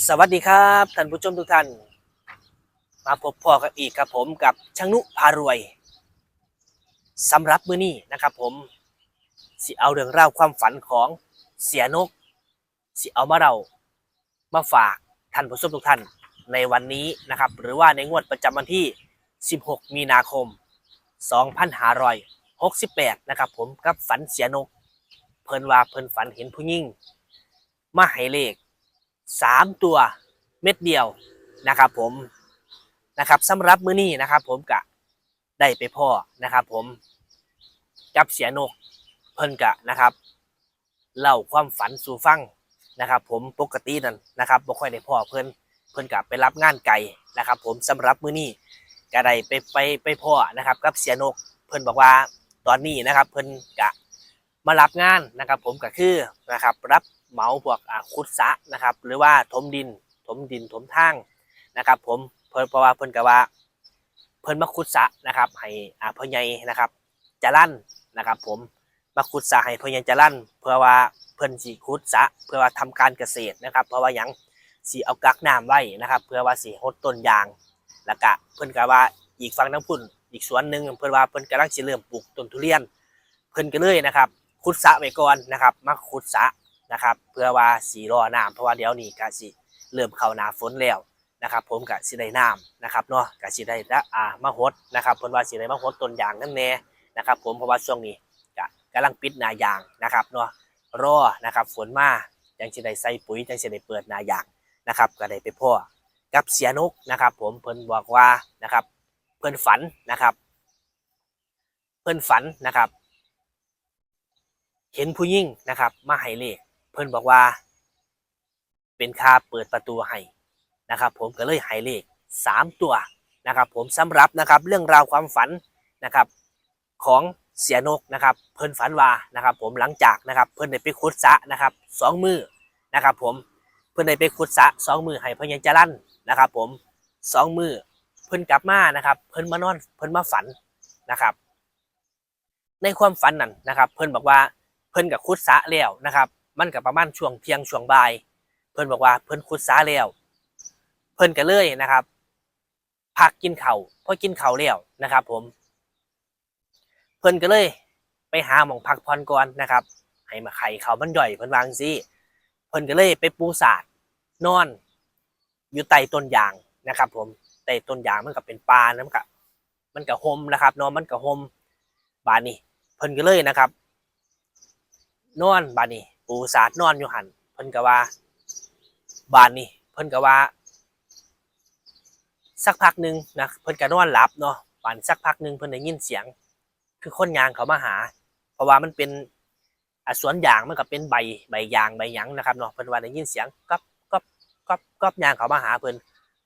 สวัสดีครับท่านผู้ชมทุกท่าน มาพบพ่อกับอีกกับผมกับช่างนุพารวยสำหรับมื้อนี้นะครับผมสิเอาเรื่องราวความฝันของเสียนกสิเอามาเรามาฝากท่านผู้ชมทุกท่านในวันนี้นะครับ หรือว่าในงวดประจำวันที่ 16 มีนาคม 2568 นะครับผมกับฝันเสียนก เพิ่นว่าเพิ่นฝันเห็นผู้หญิงมาให้เลข สามตัวเม็ดเดียวนะครับผมนะครับสำหรับมื้อนี้นะครับ ผมกะได้ไปพ่อนะครับผมกับเสียนกเพิ่นกะนะครับเล่าความฝันสู่ฟังนะครับ ผมปกตินั่นนะครับบ่ค่อยได้พ่อเพิ่นเพิ่นกะไปรับงานไกลนะครับ ผมสำหรับมื้อนี้ก็ได้ไปไปไปพ่อนะครับ กับเสียนกเพิ่นบอกว่าตอนนี้นะครับ เพิ่นกะมารับงานนะครับ ผมก็คือนะครับรับ เหมาพวกอ่าขุดสะนะครับหรือว่าถมดินถมดินถมทางนะครับ ผมเพิ่นเพราะว่าเพิ่นก็ว่า เพิ่นมาขุดสะนะครับ ให้อ่าพ่อใหญ่นะครับจะลั่นนะครับ ผมมาขุดสะให้พ่อใหญ่จะลั่น เพื่อว่าเพิ่นสิขุดสะเพื่อว่าทำการเกษตรนะครับ เพราะว่าหยังสิเอากักน้ำไว้นะครับ เพื่อว่าสิหดต้นยาง แล้วก็เพิ่นก็ว่าอีกฝั่งน้ำพุ่นอีกสวนหนึ่งเพิ่นว่าเพิ่นกำลังสิเริ่มปลูกต้นทุเรียน เพิ่นก็เลยนะครับขุดสะไว้ก่อนนะครับ มาขุดสะ นะครับ เพื่อว่าสีรอน้ำเพราะว่าเดี๋ยวนี้ก็สิเริ่มเข้าหนาฝนแล้วนะครับ ผมก็สิได้น้ำนะครับเนาะก็สิได้ละอ่ามาหดนะครับเพิ่นว่าสิได้มาหดต้นยางนั่นแน่นะครับ ผมเพราะว่าช่วงนี้ก็กำลังปิดนายางนะครับเนาะรอนะครับฝนมาจังสิได้ใส่ปุ๋ยจังสิได้เปิดนายางนะครับ ก็ได้ไปพ่อกับเสียนกนะครับ ผมเพิ่นบอกว่านะครับเพิ่นฝันนะครับเพิ่นฝันนะครับ เห็นผู้หญิงนะครับ มาให้เลข เพิ่นบอกว่า เป็นค่าเปิดประตูให้นะครับ ผมก็เลยให้เลขสามตัวนะครับ ผมสำหรับนะครับเรื่องราวความฝันนะครับ ของเสียนกนะครับ เพิ่นฝันว่านะครับ ผมหลังจากนะครับ เพิ่นได้ไปขุดสะนะครับสองมือนะครับ ผมเพิ่นได้ไปขุดสะสองมือให้พญาจรันนะครับ ผมสองมือเพิ่นกลับมานะครับ เพิ่นมานอนเพิ่นมาฝันนะครับ ในความฝันนั้นนะครับ เพิ่นบอกว่าเพิ่นกับขุดสะแล้วนะครับ มันกับประมาณช่วงเที่ยงช่วงบ่าย เพิ่นบอกว่าเพิ่นขุดสาแล้ว เพิ่นก็เลยนะครับพักกินเขา่าพอกินเข่าแล้วนะครับ ผม เพิ่นก็เลย ไปหาหมองพักผ่อนก่อนนะครับ ให้มาไข่เขามันย่อยเพิ่นวางซี่เพิ่นก็เลยไปปูสาดนอน อยู่ใต้ต้นยางนะครับ ผมใต้ต้นยางมันก็เป็นปลานะมันก็มันก็หมนะครับนอนมันก็หมบานนี้ เพิ่นก็เลยนะครับ นอนบานนี้ ปูสาดนอนอยู่หันเพิ่นก็ว่าบ้านนี้เพิ่นก็ว่า สักพักหนึ่งนะเพิ่นก็นอนหลับเนาะบานสักพักหนึ่งเพิ่นได้ยินเสียง คือคนยางเขามาหา เพราะว่ามันเป็นอสวนยางมันก็เป็นใบใบยางใบหยังนะครับเนาะเพิ่นว่าได้ยินเสียงก๊อบก๊อบก๊อบก๊อบยางเขามาหาเพิ่น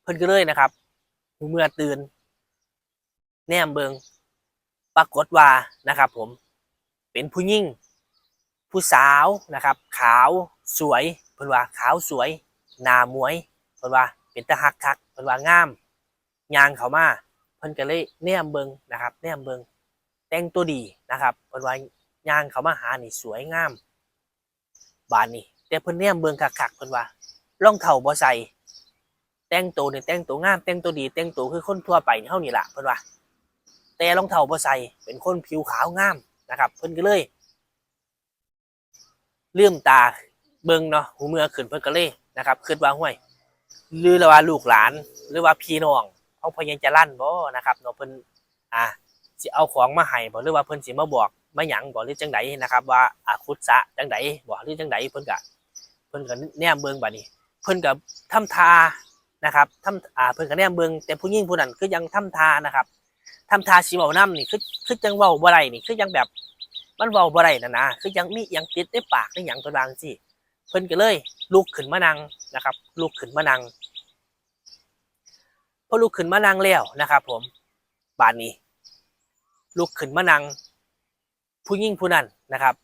เพิ่นก็เลยนะครับเมื่อตื่น แนมเบิงปรากฏว่านะครับ ผม เป็นผู้หญิง ผู้สาวนะครับ ขาวสวยเพิ่นว่าขาวสวยหน้ามวยเพิ่นว่าเป็นตาฮักคักเพิ่นว่างามยางเขามาเพิ่นก็เลยแนมเบิงนะครับ แนมเบิงแต่งตัวดีนะครับเพิ่นว่ายางเขามาหานี่สวยงามบานนี่แต่เพิ่นแนมเบิงคักๆเพิ่นว่ารองเท้าบ่ใส่แต่งตัวเนี่ยแต่งตัวงามแต่งตัวดี แต่งตัวคือคนทั่วไปเท่านี้ละเพิ่นว่า แต่รองเท้าบ่ใส่เป็นคนผิวขาวงามนะครับ เพิ่นก็เลย ลืมตาเบิ่งเนาะหูเมื่อขึ้นเพิ่นก็เลยนะครับคิดว่าห้วยหรือว่าลูกหลาน หรือว่าพี่น้องเขาพยายามจะลั่นบ่นะครับเนาะเพิ่นอ่าสิเอาของมาให้บ่หรือว่าเพิ่นสิมาบอกมาหยังบ่หรือจังไดนะครับ ว่าอ่าขุดสะจังไดบ่หรือจังไดเพิ่นก็เพิ่นก็แนมเบิ่งบัดนี้ เพิ่นก็ทำทานะครับทำอ่าเพิ่นก็แนมเบิ่งแต่ผู้หญิงผู้นั้นคือยังทำทานะครับทำทาสิเว้านํนี่คือคือจังเว้าบ่ได้นี่คือยังแบบ มันเว้าบ่ได้นะนะคือยังมีหยังติดในปากในหยังตัวดังสิเพิ่นก็เลยลุกขึ้นมานั่งนะครับ ลุกขึ้นมานั่งพอลุกขึ้นมานั่งแล้วนะครับ ผมบานนี้ ลุกขึ้นมานั่งผู้หญิงผู้นั้นนะครับ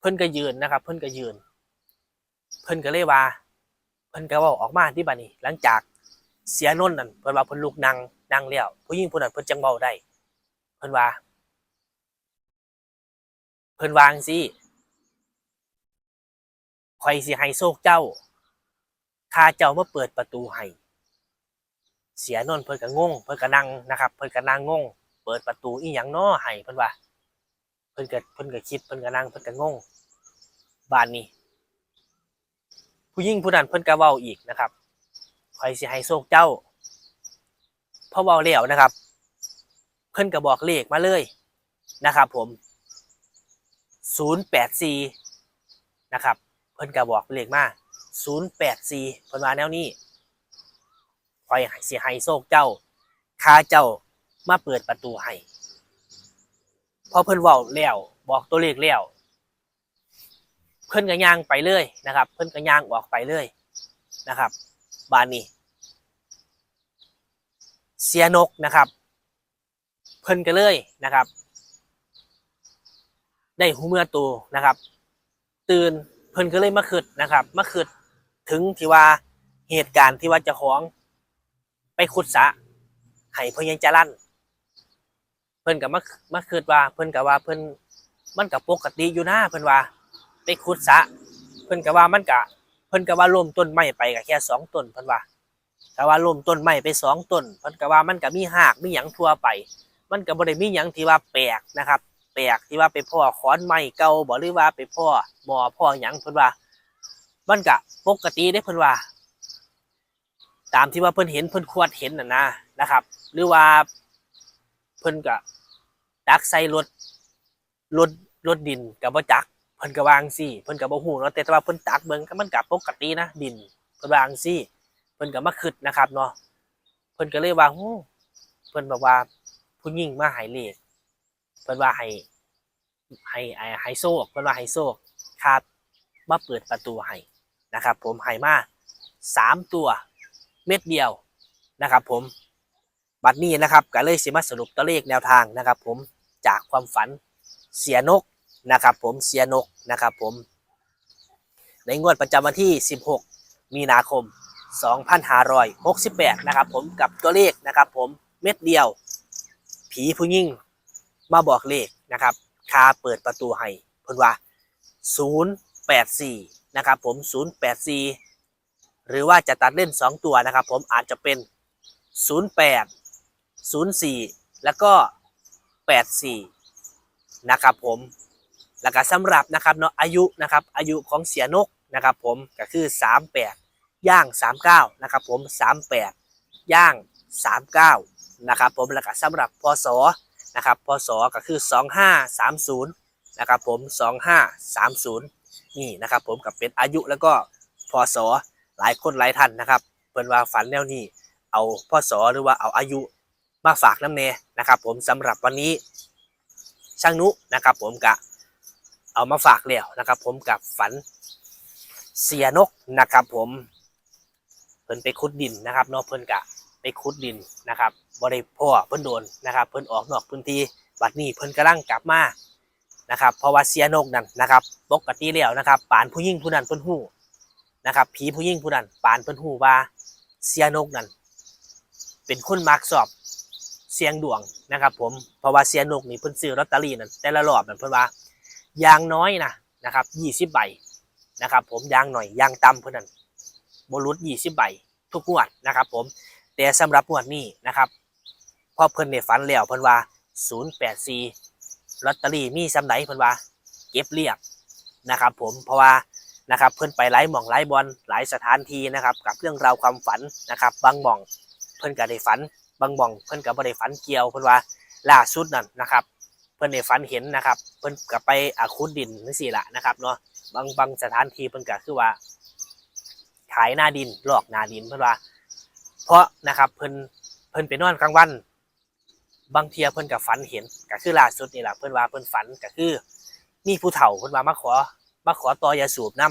เพิ่นก็ยืนนะครับ เพิ่นก็ยืน เพิ่นก็เลยว่า เพิ่นก็เว้าออกมาที่บานนี้ หลังจากเสียนนนั่นเพิ่นว่าเพิ่นลุกนั่งนั่งแล้วผู้หญิงผู้นั้นเพิ่นจังเว้าได้ เพิ่นว่า พิ่นวางสิข่อยสิให้โชคเจ้าข้าเจ้ามาเปิดประตูให้เสียนนเพิ่นก็งงเพิ่นก็นั่งนะครับ เพิ่นก็นั่งงง เปิดประตูอีหยังน้อให้เพิ่นว่า เพิ่นก็เพิ่นก็คิดเพิ่นก็นั่งเพิ่นก็งงบ้านนี้ ผู้หญิงผู้นั้นเพิ่นก็เว้าอีกนะครับคอยสิให้โชคเจ้าพอเว้าแล้วนะครับ เพิ่นก็บอกเลขมาเลยนะครับ ผม 084นะครับ เพิ่นก็บอกเลขมา084เพิ่นว่าแนวนี้คอยสิให้โชคเจ้าข้าเจ้ามาเปิดประตูให้พอเพิ่นเว้าแล้วบอกตัวเลขแล้วเพิ่นก็ย่างไปเลยนะครับ เพิ่นก็ย่างออกไปเลยนะครับ บานนี้ เสียนกนะครับ เพิ่นก็เลยนะครับ ได้หูเมื่อตัวนะครับ ตื่นเพิ่นก็เลยมาคืดนะครับมาคืดถึงที่ว่าเหตุการณ์ที่ว่าจะของไปขุดสะให้เพิ่นยังจะลั่น เพิ่นก็มามาคืดว่า เพิ่นก็ว่าเพิ่นมันก็ปกติอยู่นะเพิ่นว่า ไปขุดสะ เพิ่นก็ว่ามันก็เพิ่นก็ว่าล้มต้นไม้ไปก็แค่สองต้นเพิ่นว่าแต่ว่าล้มต้นไม้ไปสองต้น เพิ่นก็ว่ามันก็มีหากมีหยังทั่วไป มันก็บ่ได้มีหยังที่ว่าแปลกนะครับ ปลกที่ว่าไปพ่อขอนไม้เก่าบ่หรือว่าไปพ่อหมอพ่อหยังเพิ่นว่ามันก็ปกติได้เพิ่นว่า ตามที่ว่าเพิ่นเห็นเพิ่นควดเห็นน่ะนะนะครับ หรือว่าเพิ่นก็ดักใส่รถรถรถดินก็บ่จักเพิ่นก็วางซี่เพิ่นก็บ่ฮู้เนาะแต่ว่าเพิ่นตักเบิ่งก็มันก็ปกตินะดินเพิ่นวางซี่เพิ่นก็มาคิดนะครับเนาะเพิ่นก็เลยว่าฮู้เพิ่นบอกว่าผู้หญิงมาให้เลข เพิ่นว่าให้ให้ให้โชคเพิ่นว่าให้โชคครับมาเปิดประตูให้นะครับ ผมให้มาสามตัวเม็ดเดียวนะครับ ผมบัดนี้นะครับก็เลยสิมาสรุปตัวเลขแนวทางนะครับ ผมจากความฝันเสียนกนะครับ ผมเสียนกนะครับ ผม ในงวดประจำวันที่ 16 มีนาคม 2568 นะครับ ผมกับตัวเลขนะครับ ผมเม็ดเดียว ผีผู้ยิ่ง มาบอกเลขนะครับคาเปิดประตูให้เพิ่นว่า 084 นะครับผม 084 หรือว่าจะตัดเล่น 2 ตัวนะครับ ผมอาจจะเป็น 08 04 แล้วก็ 84 นะครับผมแล้วก็สำหรับนะครับเนาะอายุนะครับอายุของเสียนกนะครับผมก็คือ 38 ย่าง 39 นะครับผม 38 ย่าง 39 นะครับผมแล้วก็สำหรับพศ นะครับพศก็คือ 2530นะครับผม 2530 นี่นะครับผมกับเป็นอายุแล้วก็พศหลายคนหลายท่านนะครับเพิ่นว่าฝันแนวนี้เอาพศหรือว่าเอาอายุมาฝากน้ำเนนะครับ ผมสำหรับวันนี้ช่างนุนะครับ ผมกะเอามาฝากแล้วนะครับ ผมกับฝันเสียนกนะครับ ผมเพิ่นไปขุดดินนะครับเนาะเพิ่นกะ ไปขุดดินนะครับบ่ได้พ่อเพิ่นโดนนะครับ เพิ่นออกนอกพื้นที่บัดนี้เพิ่นกำลังกลับมานะครับเพราะว่าเสียนกนั่นนะครับปกติแล้วนะครับปานผู้ยิ่งผู้นั้นเพิ่นฮู้นะครับผีผู้ยิ่งผู้นั้นปานเพิ่นฮู้ว่าเสียนกนั่นเป็นคนมักสอบเสียงดวงนะครับผมเพราะว่าเสียนกนี่เพิ่นซื้อลอตเตอรี่นั่นแต่ละรอบนั่นเพิ่นว่าอยางน้อยนะนะครับยี่สิบใบนะครับผมยางหน่อยยางต่ำเพิ่นนั่นบรุษยี่สิบใบทุกงวดนะครับผม แต่สำหรับงวดนี้นะครับพอเพิ่นได้ฝันแล้วเพิ่นว่าศูนย์ลอตเตอรี่มีสำไหนเพิ่นว่า เก็บเรียบนะครับผมเพราะว่านะครับเพิ่นไปหลายหม่องหลายบอลหลายสถานที่นะครับ กับเรื่องราวความฝันนะครับบางหม่องเพิ่นก็ได้ฝันบางบ่องเพิ่นก็บ่ได้ฝันเกี่ยวเพิ่นว่าล่าสุดนั่นนะครับเพิ่นได้ฝันเห็นนะครับ เพิ่นก็ไปอาคุดดินจังซี่ล่ะนะครับเนาะบางบางสถานที่เพิ่นก็คือว่า ขายหน้าดินหลอกหน้าดินเพิ่นว่า เพราะนะครับเพิ่นเพิ่นไปนอนกลางวัน บางเทียเพิ่นก็ฝันเห็นก็คือล่าสุดนี่แหละเพิ่นว่าเพิ่นฝันก็คือ มีผู้เฒ่าเพิ่นว่ามาขอมาขอต่อยาสูบน้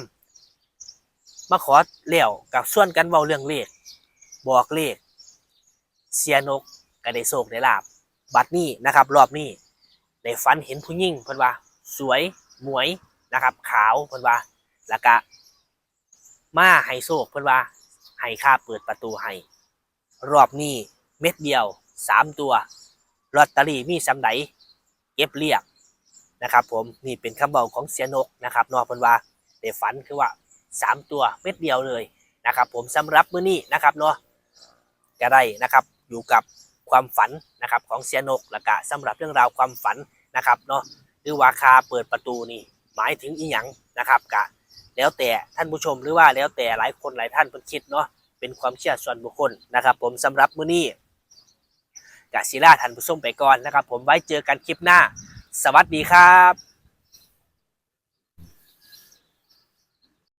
ำมาขอเลี้ยวกับส่วนกันเว้าเรื่องเลขบอกเลขเสียนกก็ได้โศกได้ลาบบัดนี้นะครับ รอบนี้ได้ฝันเห็นผู้หญิงเพิ่นว่า สวยหมวยนะครับ ขาวเพิ่นว่าแล้วก็มาให้โศกเพิ่นว่าให้ค่าเปิดประตูให้ รอบนี้เม็ดเดียวสามตัวลอตเตอรี่มีสำไดเก็บเรียบนะครับ ผมนี่เป็นคำบอกของเสียนกนะครับนอกพิ่นว่าได้ฝันคือว่าสามตัวเม็ดเดียวเลยนะครับ ผมสำหรับมื้อนี้นะครับเนาะก็ได้นะครับอยู่กับความฝันนะครับของเสียนกและกะสำหรับเรื่องราวความฝันนะครับเนาะหรือว่าคาเปิดประตูนี่หมายถึงอีหยังนะครับกะแล้วแต่ท่านผู้ชมหรือว่าแล้วแต่หลายคนหลายท่านเพิ่นคิดเนาะ เป็นความเชื่อส่วนบุคคลนะครับ ผมสำหรับมื้อนี้กาศิลาทันผู้ชมไปก่อนนะครับ ผมไว้เจอกันคลิปหน้า สวัสดีครับ